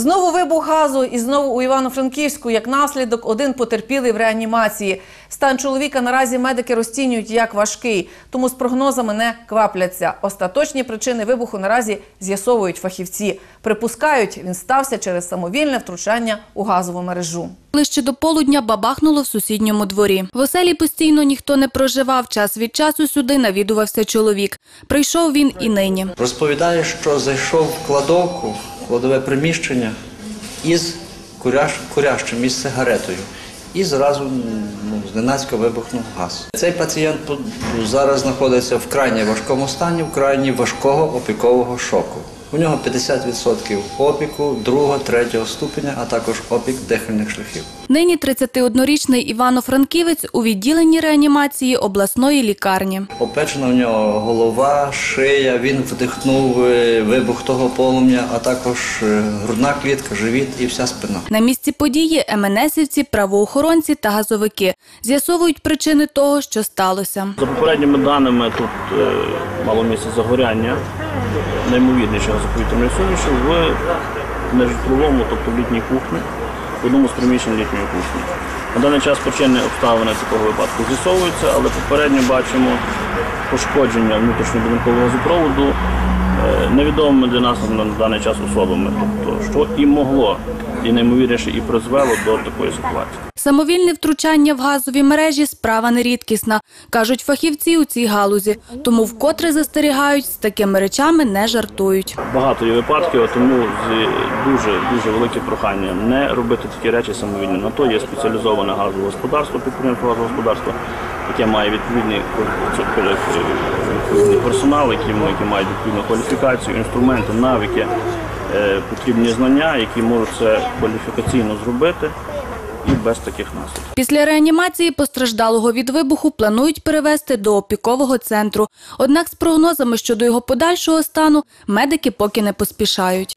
Знову вибух газу і знову у Івано-Франківську, як наслідок, один потерпілий в реанімації. Стан чоловіка наразі медики розцінюють як важкий, тому з прогнозами не квапляться. Остаточні причини вибуху наразі з'ясовують фахівці. Припускають, він стався через самовільне втручання у газову мережу. Ближче до полудня бабахнуло в сусідньому дворі. В оселі постійно ніхто не проживав. Час від часу сюди навідувався чоловік. Прийшов він і нині. Розповідає, що зайшов в кладовку, в кладове приміщення із куряш, курящим, із сигаретою. І зразу ну, зненацька вибухнув газ. Цей пацієнт зараз знаходиться в крайні важкому стані, в крайні важкого опікового шоку. У нього 50% опіку другого, третього ступеня, а також опік дихальних шляхів. Нині 31-річний Івано-Франківець у відділенні реанімації обласної лікарні. Опечена в нього голова, шия, він вдихнув е, вибух того полум'я, а також е, грудна клітка, живіт і вся спина. На місці події МНСівці, правоохоронці та газовики з'ясовують причини того, що сталося. За попередніми даними, тут е, мало місце загоряння наймовірніше газоповітряної суміші в нежитловому, тобто в літній кухні, в одному з приміщень літньої кухні. На даний час причини обставини такого випадку з'ясовуються, але попередньо бачимо пошкодження внутрішньобудинкового газопроводу невідомими для нас на даний час особами, тобто що і могло, і наймовірніше, і призвело до такої ситуації. Самовільне втручання в газові мережі справа нерідкісна, кажуть фахівці у цій галузі. Тому вкотре застерігають, з такими речами не жартують. Багато є випадків, тому дуже дуже велике прохання не робити такі речі самовільно. На то є спеціалізоване газове господарство, підприємство газового господарства, яке має відповідний, персонал, які мають відповідну кваліфікацію, інструменти, навики, е, потрібні знання, які можуть це кваліфікаційно зробити і без таких наслідків. Після реанімації постраждалого від вибуху планують перевезти до опікового центру. Однак з прогнозами щодо його подальшого стану медики поки не поспішають.